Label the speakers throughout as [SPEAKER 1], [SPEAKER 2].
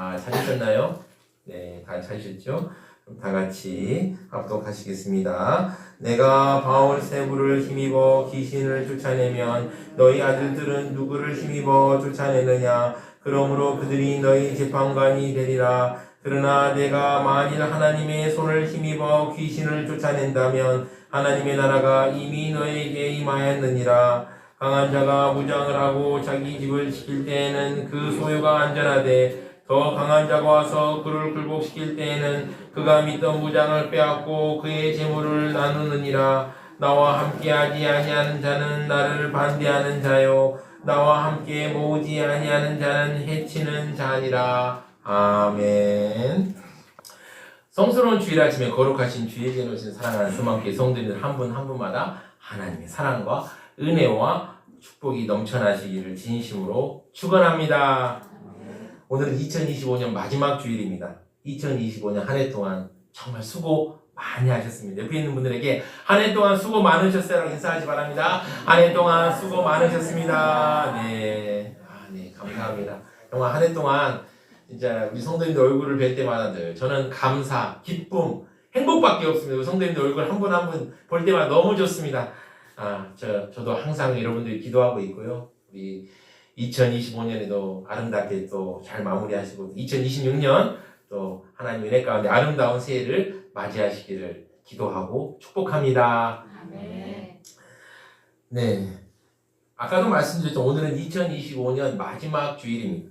[SPEAKER 1] 다 찾으셨나요? 네, 다 찾으셨죠? 다 같이 합독하시겠습니다. 내가 바울 세부를 힘입어 귀신을 쫓아내면 너희 아들들은 누구를 힘입어 쫓아내느냐? 그러므로 그들이 너희 재판관이 되리라. 그러나 내가 만일 하나님의 손을 힘입어 귀신을 쫓아낸다면 하나님의 나라가 이미 너에게 임하였느니라. 강한 자가 무장을 하고 자기 집을 지킬 때에는 그 소유가 안전하되 더 강한 자가 와서 그를 굴복시킬 때에는 그가 믿던 무장을 빼앗고 그의 재물을 나누느니라. 나와 함께하지 아니하는 자는 나를 반대하는 자요 나와 함께 모으지 아니하는 자는 해치는 자니라. 아멘. 성스러운 주일 아침에 거룩하신 주의 계오신 사랑하는 수만께 성도님들 한 분 한 분마다 하나님의 사랑과 은혜와 축복이 넘쳐나시기를 진심으로 축원합니다. 오늘은 2025년 마지막 주일입니다. 2025년 한 해 동안 정말 수고 많이 하셨습니다. 옆에 있는 분들에게 한 해 동안 수고 많으셨어요. 인사하시 바랍니다. 한 해 동안 수고 많으셨습니다. 네. 아, 네. 감사합니다. 정말 한 해 동안 진짜 우리 성도님들 얼굴을 뵐 때마다 늘 저는 감사, 기쁨, 행복밖에 없습니다. 우리 성도님들 얼굴 한 분 한 분 볼 때마다 너무 좋습니다. 아, 저, 저도 항상 여러분들이 기도하고 있고요. 우리 2025년에도 아름답게 또 잘 마무리하시고 2026년 또 하나님 은혜 가운데 아름다운 새해를 맞이하시기를 기도하고 축복합니다.
[SPEAKER 2] 네.
[SPEAKER 1] 네. 아까도 말씀드렸죠. 오늘은 2025년 마지막 주일입니다.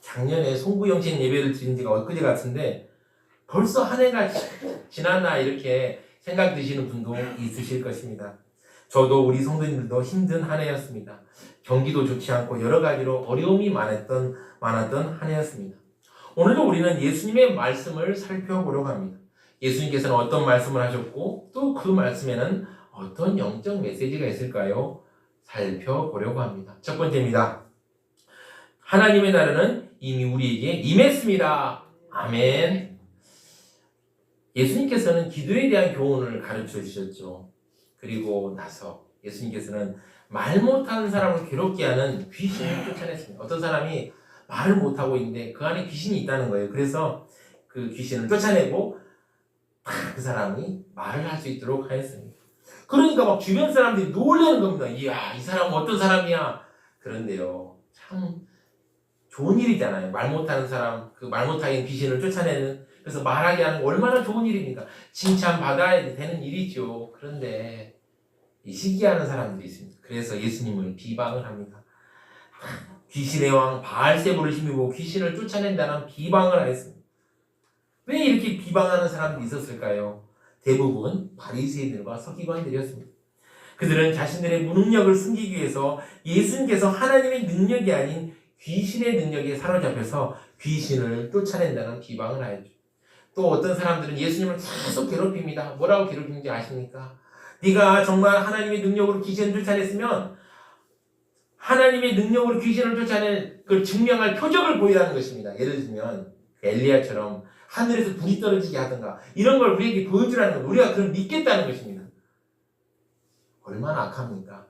[SPEAKER 1] 작년에 송구영신 예배를 드린 지가 엊그제 같은데 벌써 한 해가 지- 지났나 이렇게 생각 드시는 분도 있으실 것입니다. 저도 우리 성도님들도 힘든 한 해였습니다. 경기도 좋지 않고 여러 가지로 어려움이 많았던, 많았던 한 해였습니다. 오늘도 우리는 예수님의 말씀을 살펴보려고 합니다. 예수님께서는 어떤 말씀을 하셨고 또 그 말씀에는 어떤 영적 메시지가 있을까요? 살펴보려고 합니다. 첫 번째입니다. 하나님의 나라는 이미 우리에게 임했습니다. 아멘. 예수님께서는 기도에 대한 교훈을 가르쳐 주셨죠. 그리고 나서 예수님께서는 말 못하는 사람을 괴롭게 하는 귀신을 쫓아냈습니다. 어떤 사람이 말을 못하고 있는데 그 안에 귀신이 있다는 거예요. 그래서 그 귀신을 쫓아내고 다그 사람이 말을 할 수 있도록 하였습니다. 그러니까 막 주변 사람들이 놀라는 겁니다. 이야, 이 사람은 어떤 사람이야? 그런데요, 참 좋은 일이잖아요. 말 못하는 사람, 그 말 못하는 귀신을 쫓아내는, 그래서 말하게 하는 거 얼마나 좋은 일입니까? 칭찬받아야 되는 일이죠. 그런데 이 시기하는 사람들이 있습니다. 그래서 예수님을 비방을 합니다. 귀신의 왕 바알세부를 힘입고 귀신을 쫓아낸다는 비방을 하였습니다. 왜 이렇게 비방하는 사람들이 있었을까요? 대부분 바리새인들과 서기관들이었습니다. 그들은 자신들의 무능력을 숨기기 위해서 예수님께서 하나님의 능력이 아닌 귀신의 능력에 사로잡혀서 귀신을 쫓아낸다는 비방을 하였죠. 또 어떤 사람들은 예수님을 계속 괴롭힙니다. 뭐라고 괴롭히는지 아십니까? 네가 정말 하나님의 능력으로 귀신을 쫓아냈으면 하나님의 능력으로 귀신을 쫓아낸 그 증명할 표적을 보이라는 것입니다. 예를 들면 그 엘리야처럼 하늘에서 불이 떨어지게 하든가 이런 걸 우리에게 보여주라는 것, 우리가 그걸 믿겠다는 것입니다. 얼마나 악합니까?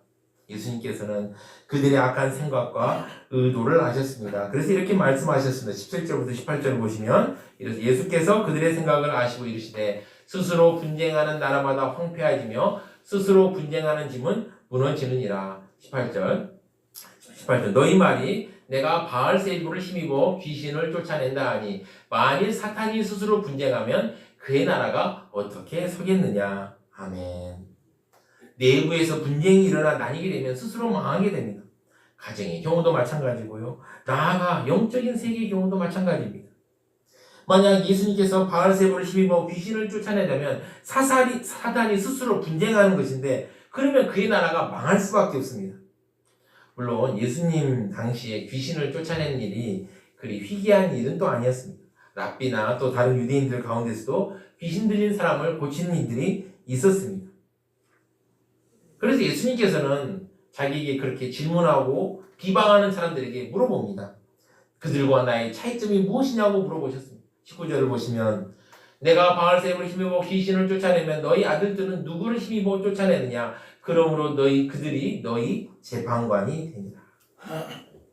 [SPEAKER 1] 예수님께서는 그들의 악한 생각과 의도를 아셨습니다. 그래서 이렇게 말씀하셨습니다. 17절부터 18절을 보시면 이래서 예수께서 그들의 생각을 아시고 이르시되 스스로 분쟁하는 나라마다 황폐해지며 스스로 분쟁하는 짐은 무너지느니라. 18절 18절 너희 말이 내가 바알세부를 힘입어 귀신을 쫓아낸다 하니 만일 사탄이 스스로 분쟁하면 그의 나라가 어떻게 서겠느냐. 아멘. 내부에서 분쟁이 일어나 나뉘게 되면 스스로 망하게 됩니다. 가정의 경우도 마찬가지고요. 나아가 영적인 세계의 경우도 마찬가지입니다. 만약 예수님께서 바알세부를 힘입어 귀신을 쫓아내려면 사살이, 사단이 스스로 분쟁하는 것인데 그러면 그의 나라가 망할 수밖에 없습니다. 물론 예수님 당시에 귀신을 쫓아내는 일이 그리 희귀한 일은 또 아니었습니다. 랍비나 또 다른 유대인들 가운데서도 귀신 들린 사람을 고치는 이들이 있었습니다. 그래서 예수님께서는 자기에게 그렇게 질문하고 비방하는 사람들에게 물어봅니다. 그들과 나의 차이점이 무엇이냐고 물어보셨습니다. 19절을 보시면 내가 바알세부를 힘입어 귀신을 쫓아내면 너희 아들들은 누구를 힘입어 쫓아내느냐 그러므로 너희 그들이 너희 재판관이 되니라.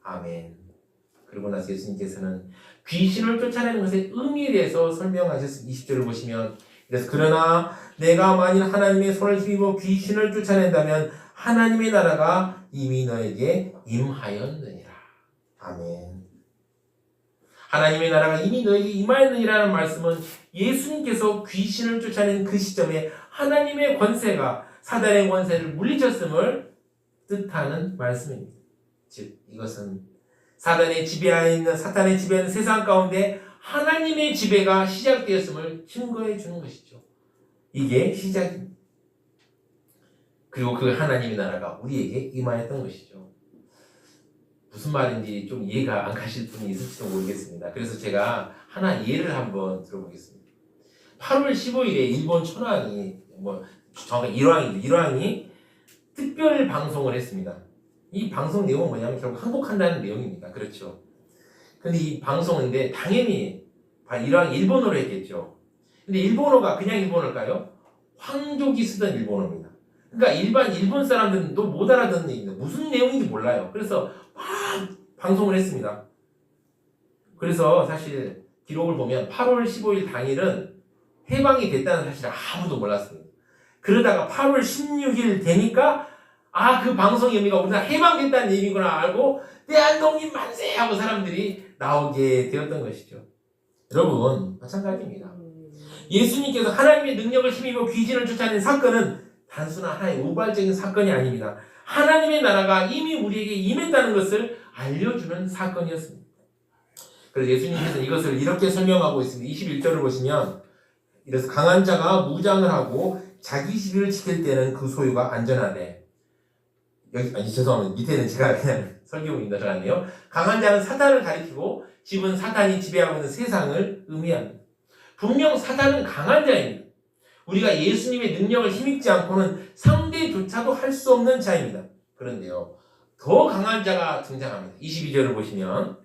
[SPEAKER 1] 아멘. 그리고 나서 예수님께서는 귀신을 쫓아내는 것의 의미에 대해서 설명하셨습니다. 20절을 보시면 그래서 그러나 내가 만일 하나님의 손을 힘입어 귀신을 쫓아낸다면 하나님의 나라가 이미 너에게 임하였느니라. 아멘. 하나님의 나라가 이미 너에게 임하였느니라는 말씀은 예수님께서 귀신을 쫓아낸 그 시점에 하나님의 권세가 사단의 권세를 물리쳤음을 뜻하는 말씀입니다. 즉 이것은 사단의 지배하에 있는 사탄의 지배하는 세상 가운데 하나님의 지배가 시작되었음을 증거해 주는 것이죠. 이게 시작입니다. 그리고 그 하나님의 나라가 우리에게 임하였던 것이죠. 무슨 말인지 좀 이해가 안 가실 분이 있을지도 모르겠습니다. 그래서 제가 하나 예를 한번 들어보겠습니다. 8월 15일에 일본 천황이 뭐 정확히 일왕이 일왕이 특별 방송을 했습니다. 이 방송 내용은 뭐냐면 결국 항복한다는 내용입니다. 그렇죠. 근데 이 방송인데 당연히 일왕 일본어로 했겠죠. 근데 일본어가 그냥 일본어일까요? 황족이 쓰던 일본어입니다. 그러니까 일반 일본 사람들도 못 알아듣는 얘기입니다. 무슨 내용인지 몰라요. 그래서 막 방송을 했습니다. 그래서 사실 기록을 보면 8월 15일 당일은 해방이 됐다는 사실을 아무도 몰랐습니다. 그러다가 8월 16일 되니까 아 그 방송의 의미가 우리나라 해방됐다는 얘기구나 알고 대한독립 만세 하고 사람들이 나오게 되었던 것이죠. 여러분 마찬가지입니다. 예수님께서 하나님의 능력을 힘입어 귀신을 쫓아낸 사건은 단순한 하나의 우발적인 사건이 아닙니다. 하나님의 나라가 이미 우리에게 임했다는 것을 알려주는 사건이었습니다. 그래서 예수님께서 이것을 이렇게 설명하고 있습니다. 21절을 보시면 이래서 강한 자가 무장을 하고 자기 시비를 지킬 때는 그 소유가 안전하대. 여기 아니 죄송합니다. 밑에는 제가 그냥 설교문이 들어갔네요. 강한 자는 사탄을 가리키고 집은 사탄이 지배하고 있는 세상을 의미합니다. 분명 사탄은 강한 자입니다. 우리가 예수님의 능력을 힘입지 않고는 상대조차도 할 수 없는 자입니다. 그런데요, 더 강한 자가 등장합니다. 22절을 보시면,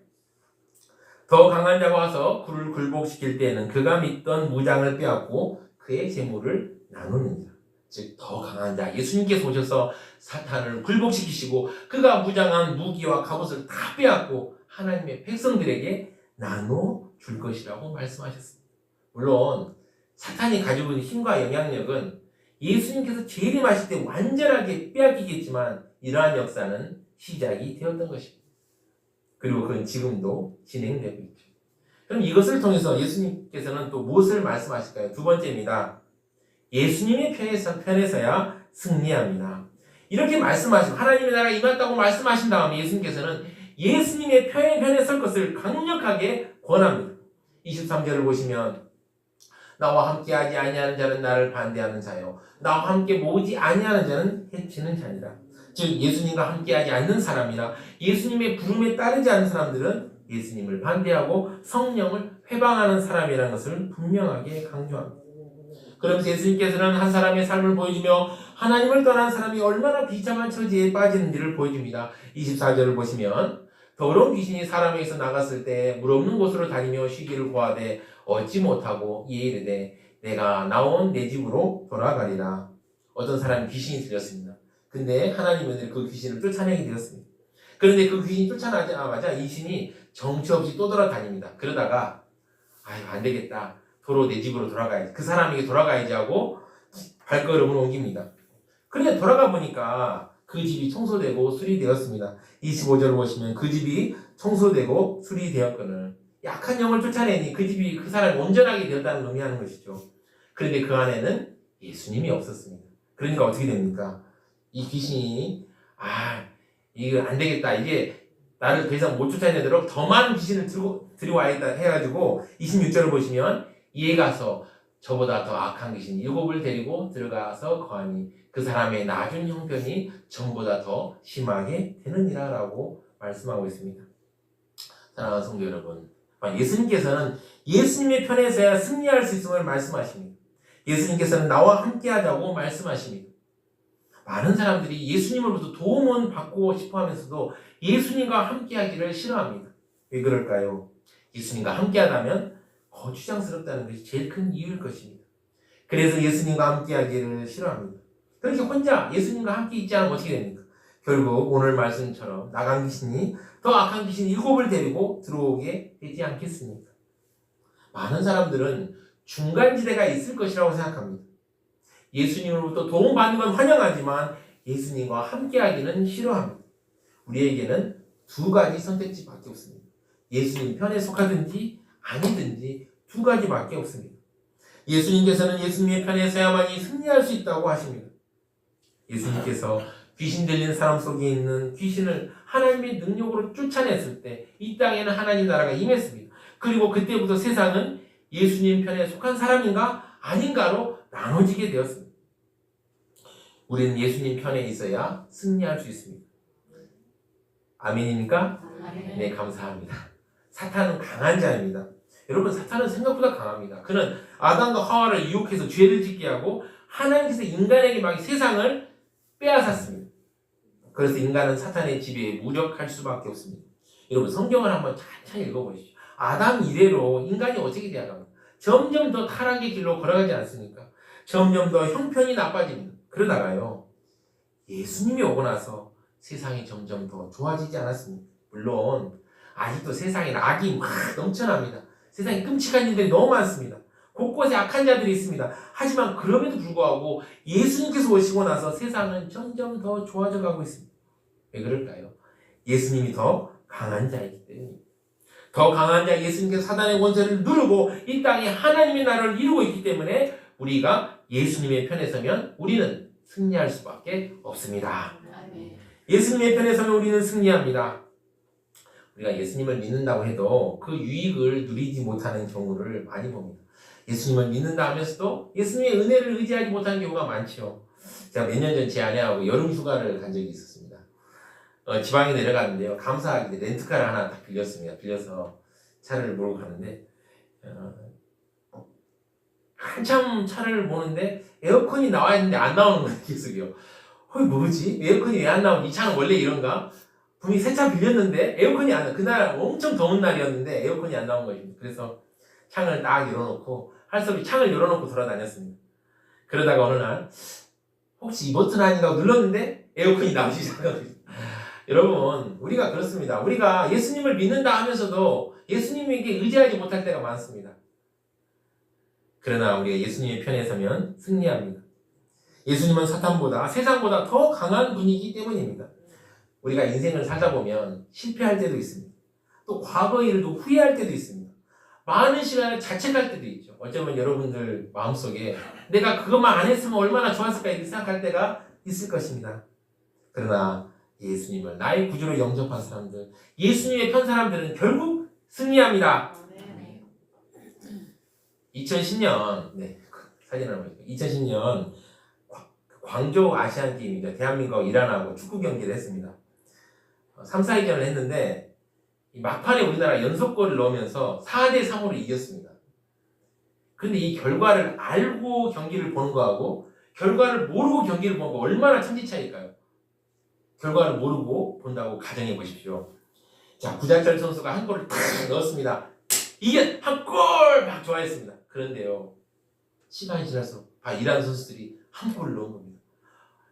[SPEAKER 1] 더 강한 자가 와서 그를 굴복시킬 때에는 그가 믿던 무장을 빼앗고 그의 재물을 나누느니라. 즉, 더 강한 자, 예수님께서 오셔서 사탄을 굴복시키시고 그가 무장한 무기와 갑옷을 다 빼앗고 하나님의 백성들에게 나눠 줄 것이라고 말씀하셨습니다. 물론, 사탄이 가지고 있는 힘과 영향력은 예수님께서 재림하실 때 완전하게 빼앗기겠지만 이러한 역사는 시작이 되었던 것입니다. 그리고 그건 지금도 진행되고 있죠. 그럼 이것을 통해서 예수님께서는 또 무엇을 말씀하실까요? 두 번째입니다. 예수님의 편에서, 편에서야 승리합니다. 이렇게 말씀하시고 하나님의 나라가 임했다고 말씀하신 다음에 예수님께서는 예수님의 편에, 편에 설 것을 강력하게 권합니다. 23절을 보시면 나와 함께 하지 아니하는 자는 나를 반대하는 자요. 나와 함께 모으지 아니하는 자는 해치는 자니라. 즉 예수님과 함께 하지 않는 사람이나 예수님의 부름에 따르지 않는 사람들은 예수님을 반대하고 성령을 회방하는 사람이라는 것을 분명하게 강조합니다. 그러면서 예수님께서는 한 사람의 삶을 보여주며 하나님을 떠난 사람이 얼마나 비참한 처지에 빠지는지를 보여줍니다. 24절을 보시면 더러운 귀신이 사람에게서 나갔을 때 물 없는 곳으로 다니며 쉬기를 구하되 얻지 못하고 이에 이르되 내가 나온 내 집으로 돌아가리라. 어떤 사람이 귀신이 들렸습니다. 근데 하나님은 그 귀신을 쫓아내게 되었습니다. 그런데 그 귀신이 쫓아나자마자 이 신이 정처 없이 또 돌아다닙니다. 그러다가 아유 안 되겠다. 도로 내 집으로 돌아가야지. 그 사람에게 돌아가야지 하고 발걸음을 옮깁니다. 그런데 돌아가 보니까 그 집이 청소되고 수리되었습니다. 25절을 보시면 그 집이 청소되고 수리되었거늘 약한 영을 쫓아내니 그 집이 그 사람이 온전하게 되었다는 의미하는 것이죠. 그런데 그 안에는 예수님이 없었습니다. 그러니까 어떻게 됩니까? 이 귀신이 아 이거 안 되겠다 이게 나를 더 이상 못 쫓아내도록 더 많은 귀신을 들고 들여와야겠다 해가지고 26절을 보시면 이에 가서 저보다 더 악한 귀신 일곱을 데리고 들어가서 거하니 그 사람의 낮은 형편이 전보다 더 심하게 되느니라라고 말씀하고 있습니다. 사랑하는 성도 여러분, 예수님께서는 예수님의 편에 서야 승리할 수 있음을 말씀하십니다. 예수님께서는 나와 함께 하자고 말씀하십니다. 많은 사람들이 예수님으로부터 도움은 받고 싶어 하면서도 예수님과 함께 하기를 싫어합니다. 왜 그럴까요? 예수님과 함께 하다면 거추장스럽다는 것이 제일 큰 이유일 것입니다. 그래서 예수님과 함께 하기를 싫어합니다. 그렇게 혼자 예수님과 함께 있지 않으면 어떻게 됩니까? 결국 오늘 말씀처럼 나간 귀신이 더더 악한 귀신 일곱을 데리고 들어오게 되지 않겠습니까? 많은 사람들은 중간지대가 있을 것이라고 생각합니다. 예수님으로부터 도움받는 건 환영하지만 예수님과 함께하기는 싫어합니다. 우리에게는 두 가지 선택지밖에 없습니다. 예수님 편에 속하든지 아니든지 두 가지밖에 없습니다. 예수님께서는 예수님의 편에 서야만이 승리할 수 있다고 하십니다. 예수님께서 귀신 들린 사람 속에 있는 귀신을 하나님의 능력으로 쫓아냈을 때 이 땅에는 하나님 나라가 임했습니다. 그리고 그때부터 세상은 예수님 편에 속한 사람인가 아닌가로 나눠지게 되었습니다. 우리는 예수님 편에 있어야 승리할 수 있습니다. 아멘입니까? 네, 감사합니다. 사탄은 강한 자입니다. 여러분, 사탄은 생각보다 강합니다. 그는 아담과 하와를 유혹해서 죄를 짓게 하고 하나님께서 인간에게 막 세상을 빼앗았습니다. 그래서 인간은 사탄의 지배에 무력할 수밖에 없습니다. 여러분, 성경을 한번 찬찬히 읽어보십시오. 아담 이래로 인간이 어떻게 되어갑니까? 점점 더 타락의 길로 걸어가지 않습니까? 점점 더 형편이 나빠집니다. 그러다가요, 예수님이 오고 나서 세상이 점점 더 좋아지지 않았습니까? 물론, 아직도 세상에 악이 막 넘쳐납니다. 세상에 끔찍한 일들이 너무 많습니다. 곳곳에 악한 자들이 있습니다. 하지만 그럼에도 불구하고 예수님께서 오시고 나서 세상은 점점 더 좋아져 가고 있습니다. 왜 그럴까요? 예수님이 더 강한 자이기 때문입니다. 더 강한 자 예수님께서 사단의 권세를 누르고 이 땅에 하나님의 나라를 이루고 있기 때문에 우리가 예수님의 편에 서면 우리는 승리할 수밖에 없습니다. 예수님의 편에 서면 우리는 승리합니다. 우리가 예수님을 믿는다고 해도 그 유익을 누리지 못하는 경우를 많이 봅니다. 예수님을 믿는다 하면서도 예수님의 은혜를 의지하지 못하는 경우가 많죠. 제가 몇 년 전 제 아내하고 여름 휴가를 간 적이 있었습니다. 어, 지방에 내려갔는데요. 감사하게 렌트카를 하나 딱 빌렸습니다. 빌려서 차를 몰고 가는데 어, 한참 차를 보는데 에어컨이 나와 있는데 안 나오는 거예요. 계속요. 어, 뭐지? 에어컨이 왜 안 나오지? 이 차는 원래 이런가? 분명히 새 차 빌렸는데 에어컨이 안 나. 그날 엄청 더운 날이었는데 에어컨이 안 나온 거예요. 그래서 창을 딱 열어놓고 할 수 없이 창을 열어놓고 돌아다녔습니다. 그러다가 어느 날 혹시 이 버튼 아닌가 눌렀는데 에어컨이 나오기 시작합니다. 여러분 우리가 그렇습니다. 우리가 예수님을 믿는다 하면서도 예수님에게 의지하지 못할 때가 많습니다. 그러나 우리가 예수님의 편에 서면 승리합니다. 예수님은 사탄보다 세상보다 더 강한 분이기 때문입니다. 우리가 인생을 살다 보면 실패할 때도 있습니다. 또 과거 일도 후회할 때도 있습니다. 많은 시간을 자책할 때도 있죠. 어쩌면 여러분들 마음속에 내가 그것만 안 했으면 얼마나 좋았을까 이렇게 생각할 때가 있을 것입니다. 그러나 예수님을 나의 구주로 영접한 사람들, 예수님의 편 사람들은 결국 승리합니다. 2010년, 네, 사진 하나 보여요. 2010년 광저우 아시안 게임이죠. 대한민국하고 이란하고 축구 경기를 했습니다. 3, 4위전을 했는데 막판에 우리나라 연속골을 넣으면서 4대 3으로 이겼습니다. 근데 이 결과를 알고 경기를 보는 거하고 결과를 모르고 경기를 보는 거 얼마나 천지 차이일까요? 결과를 모르고 본다고 가정해 보십시오. 자, 구자철 선수가 한 골을 탁 넣었습니다. 이게 한 골 막 좋아했습니다. 그런데요. 시간이 지나서 아, 이란 선수들이 한 골을 넣은 겁니다.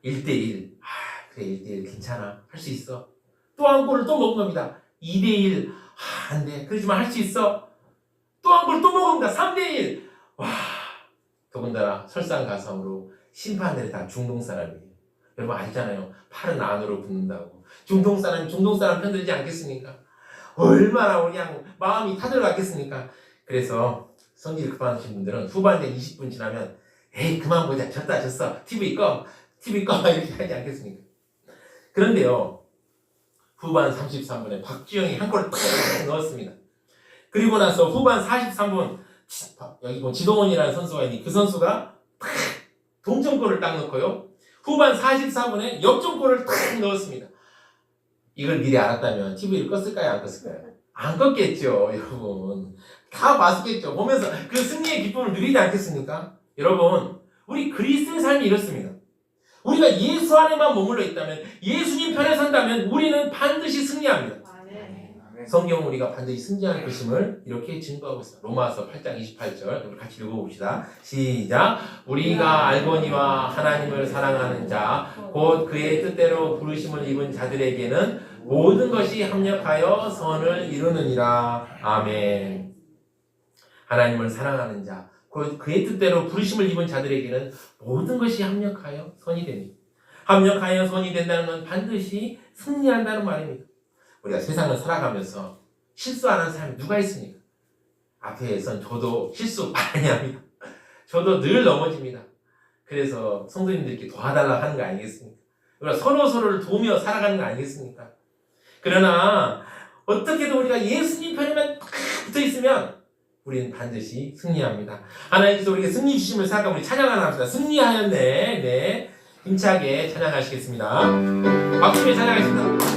[SPEAKER 1] 1대1. 아, 그래, 1대1 괜찮아. 할 수 있어. 또 한 골을 또 먹은 겁니다. 2대1. 아, 안 돼. 그러지만 할 수 있어. 또 한 골 또 먹습니다. 3대1. 와, 더군다나 설상가상으로 심판들이 다 중동 사람이에요. 여러분 알잖아요. 팔은 안으로 붙는다고. 중동 사람이 중동 사람 편들지 않겠습니까? 얼마나 그냥 마음이 타들어갔겠습니까? 그래서 성질 급하신 분들은 후반전 20분 지나면 에이 그만 보자 졌다 졌어 TV 꺼 TV 꺼 이렇게 하지 않겠습니까? 그런데요 후반 33분에 박주영이 한 골을 탁 넣었습니다. 그리고 나서 후반 43분 여기 뭐 지동원이라는 선수가 있니 그 선수가 탁 동점골을 딱 넣고요. 후반 44분에 역전골을 탁 넣었습니다. 이걸 미리 알았다면 TV를 껐을까요? 안 껐을까요? 안 껐겠죠, 여러분. 다 봤겠죠. 보면서 그 승리의 기쁨을 누리지 않겠습니까? 여러분, 우리 그리스도의 삶이 이렇습니다. 우리가 예수 안에만 머물러 있다면, 예수님 편에 선다면 우리는 반드시 승리합니다. 성경은 우리가 반드시 승리할 것임을 이렇게 증거하고 있습니다. 로마서 8장 28절 우리 같이 읽어봅시다. 시작. 우리가 알거니와 하나님을 사랑하는 자, 곧 그의 뜻대로 부르심을 입은 자들에게는 모든 것이 합력하여 선을 이루느니라. 아멘. 하나님을 사랑하는 자, 그- 그의 뜻대로 부르심을 입은 자들에게는 모든 것이 합력하여 선이 됩니다. 합력하여 선이 된다는 건 반드시 승리한다는 말입니다. 우리가 세상을 살아가면서 실수 안 하는 사람이 누가 있습니까? 앞에선 저도 실수 많이 합니다. 저도 늘 넘어집니다. 그래서 성도님들께 도와달라 하는 거 아니겠습니까? 우리가 서로 서로를 도우며 살아가는 거 아니겠습니까? 그러나 어떻게든 우리가 예수님 편에만 딱 붙어 있으면 우리는 반드시 승리합니다. 하나님께서 우리에게 승리 주심을 생각하면 우리 찬양 하나 합시다. 승리하였네. 네. 힘차게 찬양하시겠습니다. 박수에 찬양하겠습니다.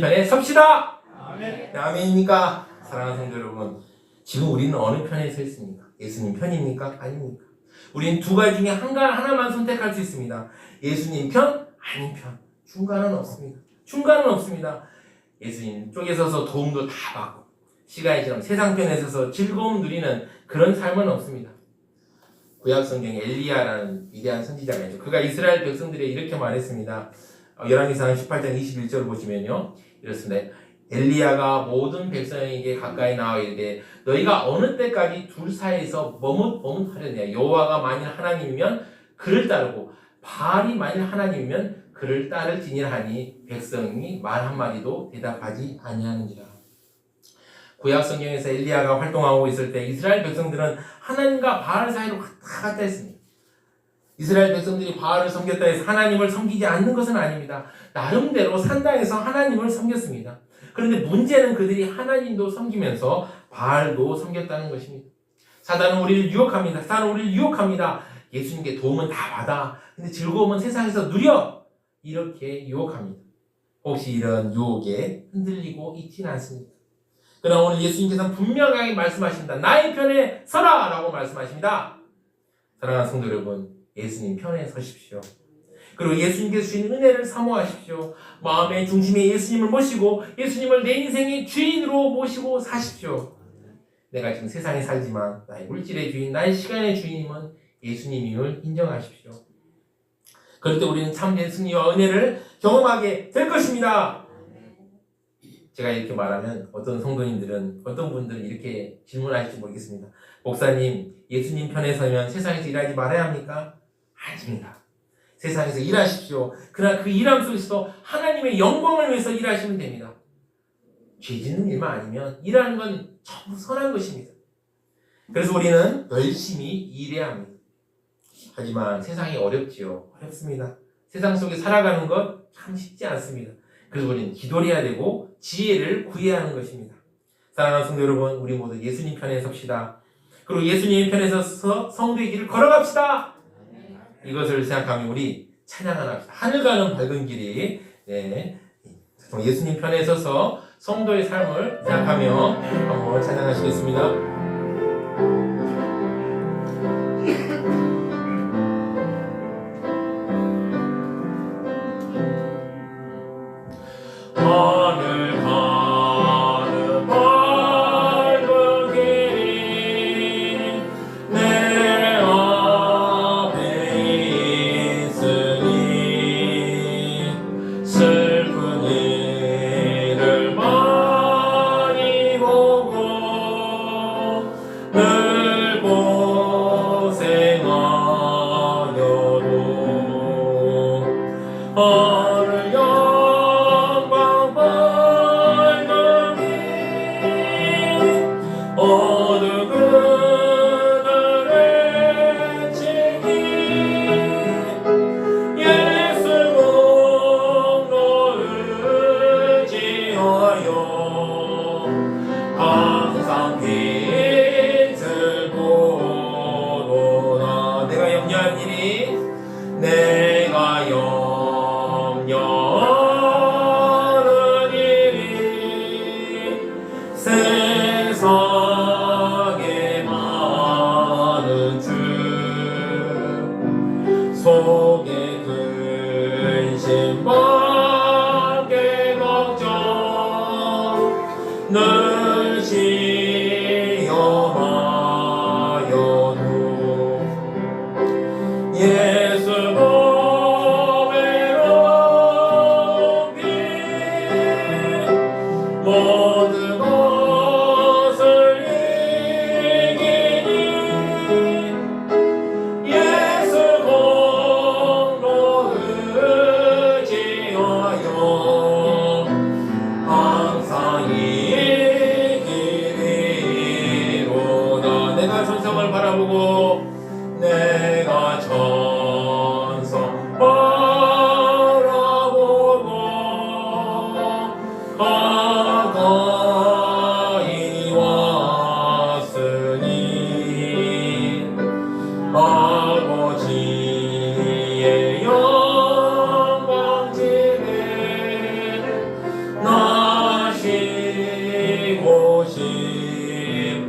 [SPEAKER 1] 예수님 편에 섭시다 네, 아멘입니까 사랑하는 성도 여러분 지금 우리는 어느 편에 서 있습니까 예수님 편입니까 아닙니까 우리는 두 가지 중에 한 가- 하나만 선택할 수 있습니다 예수님 편 아닌 편 중간은 없습니다 중간은 없습니다. 예수님 쪽에 서서 도움도 다 받고 시간이 지나면 세상 편에 서서 즐거움 누리는 그런 삶은 없습니다. 구약 성경에 엘리야라는 위대한 선지자가 있죠. 그가 이스라엘 백성들에게 이렇게 말했습니다. 어, 열왕기상 18장 21절을 보시면요. 이렇습니다. 엘리야가 모든 백성에게 가까이 나와 이르되 너희가 어느 때까지 둘 사이에서 머뭇 머뭇하려냐 여호와가 만일 하나님이면 그를 따르고 바알이 만일 하나님이면 그를 따를지니라 하니 백성이 말 한마디도 대답하지 아니하는지라. 구약 성경에서 엘리야가 활동하고 있을 때 이스라엘 백성들은 하나님과 바알 사이로 왔다 갔다 했습니다. 이스라엘 백성들이 바알을 섬겼다 해서 하나님을 섬기지 않는 것은 아닙니다. 나름대로 산당에서 하나님을 섬겼습니다. 그런데 문제는 그들이 하나님도 섬기면서 바알도 섬겼다는 것입니다. 사단은 우리를 유혹합니다. 사단은 우리를 유혹합니다. 예수님께 도움은 다 받아. 근데 즐거움은 세상에서 누려. 이렇게 유혹합니다. 혹시 이런 유혹에 흔들리고 있지는 않습니까? 그러나 오늘 예수님께서는 분명하게 말씀하십니다. 나의 편에 서라! 라고 말씀하십니다. 사랑하는 성도 여러분, 예수님 편에 서십시오. 그리고 예수님께서 주신 은혜를 사모하십시오. 마음의 중심에 예수님을 모시고 예수님을 내 인생의 주인으로 모시고 사십시오. 내가 지금 세상에 살지만 나의 물질의 주인, 나의 시간의 주인임은 예수님임을 인정하십시오. 그럴 때 우리는 참된 승리와 은혜를 경험하게 될 것입니다. 제가 이렇게 말하면 어떤 성도님들은 어떤 분들은 이렇게 질문하실지 모르겠습니다. 목사님, 예수님 편에 서면 세상에서 일하지 말아야 합니까? 아닙니다. 세상에서 일하십시오. 그러나 그 일함 속에서도 하나님의 영광을 위해서 일하시면 됩니다. 죄 짓는 일만 아니면 일하는 건 전부 선한 것입니다. 그래서 우리는 열심히 일해야 합니다. 하지만 세상이 어렵지요. 어렵습니다. 세상 속에 살아가는 것 참 쉽지 않습니다. 그래서 우리는 기도를 해야 되고 지혜를 구해야 하는 것입니다. 사랑하는 성도 여러분, 우리 모두 예수님 편에 섭시다. 그리고 예수님 편에 서서 성도의 길을 걸어갑시다. 이것을 생각하면 우리 찬양 하나 합시다. 하늘 가는 밝은 길이 네. 예수님 편에 서서 성도의 삶을 생각하며 한번 찬양하시겠습니다.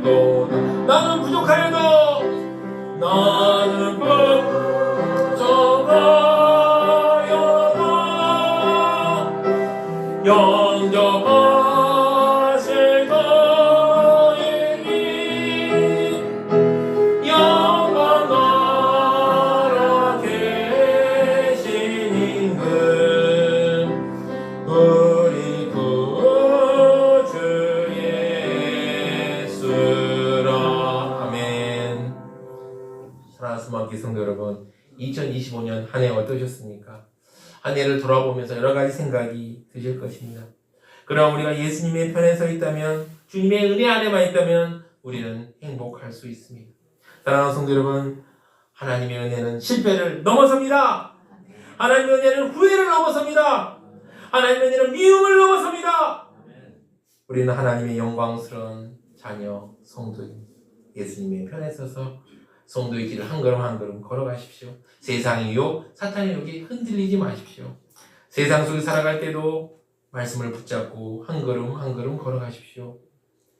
[SPEAKER 1] 나는 부족하여도 한 해 어떠셨습니까? 한 해를 돌아보면서 여러 가지 생각이 드실 것입니다. 그러나 우리가 예수님의 편에 서 있다면 주님의 은혜 안에만 있다면 우리는 행복할 수 있습니다. 사랑하는 성도 여러분, 하나님의 은혜는 실패를 넘어섭니다. 하나님의 은혜는 후회를 넘어섭니다. 하나님의 은혜는 미움을 넘어섭니다. 우리는 하나님의 영광스러운 자녀 성도입니다. 예수님의 편에 서서 성도의 길을 한 걸음 한 걸음 걸어가십시오. 세상의 유혹, 사탄의 유혹에 흔들리지 마십시오. 세상 속에 살아갈 때도 말씀을 붙잡고 한 걸음 한 걸음 걸어가십시오.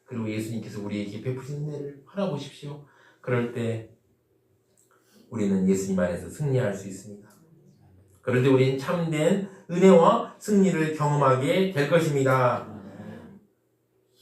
[SPEAKER 1] 그리고 예수님께서 우리에게 베푸신 은혜를 바라보십시오. 그럴 때 우리는 예수님 안에서 승리할 수 있습니다. 그럴 때 우리는 참된 은혜와 승리를 경험하게 될 것입니다.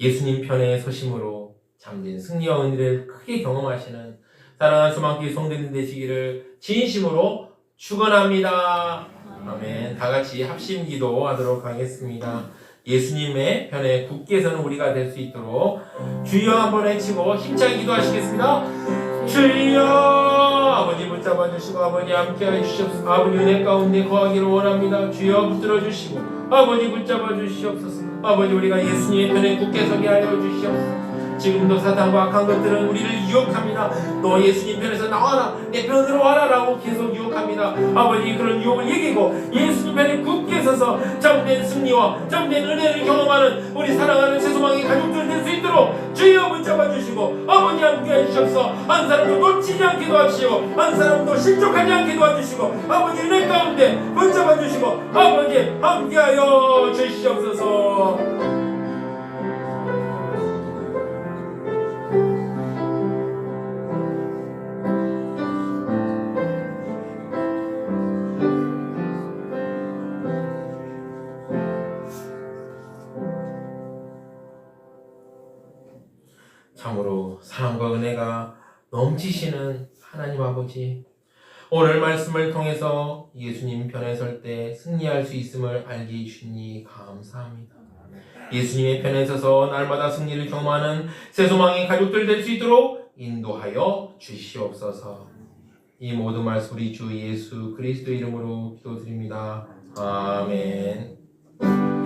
[SPEAKER 1] 예수님 편에 서심으로 참된 승리와 은혜를 크게 경험하시는 사랑하는 수만기 성도님 되시기를 진심으로 축원합니다. 아멘. 다 같이 합심 기도하도록 하겠습니다. 예수님의 편에 굳게 서는 우리가 될 수 있도록 주여 한번 외치고 힘차게 기도하시겠습니다. 주여 아버지 붙잡아 주시고 아버지 함께 해 주시옵소서 아버지 은혜 가운데 거하기를 원합니다. 주여 붙들어 주시고 아버지 붙잡아 주시옵소서 아버지 우리가 예수님의 편에 굳게 서게 하여 주시옵소서 지금도 사탄과 악한 것들은 우리를 유혹합니다. 너 예수님 편에서 나와라, 내 편으로 와라라고 계속 유혹합니다. 아버지 그런 유혹을 이기고 예수님 편에 굳게 서서 참된 승리와 참된 은혜를 경험하는 우리 사랑하는 세소망의 가족들 될 수 있도록 주여 붙잡아 주시고 아버지 함께 해주셔서 한 사람도 놓치지 않게 도와주시고 한 사람도 실족하지 않게 도와주시고 아버지 은혜 가운데 붙잡아 주시고 아버지 함께하여 주시옵소서. 넘치시는 하나님 아버지 오늘 말씀을 통해서 예수님 편에 설 때 승리할 수 있음을 알게 해주시니 감사합니다. 예수님의 편에 서서 날마다 승리를 경험하는 새소망의 가족들 될 수 있도록 인도하여 주시옵소서. 이 모든 말씀 우리 주 예수 그리스도 이름으로 기도드립니다. 아멘.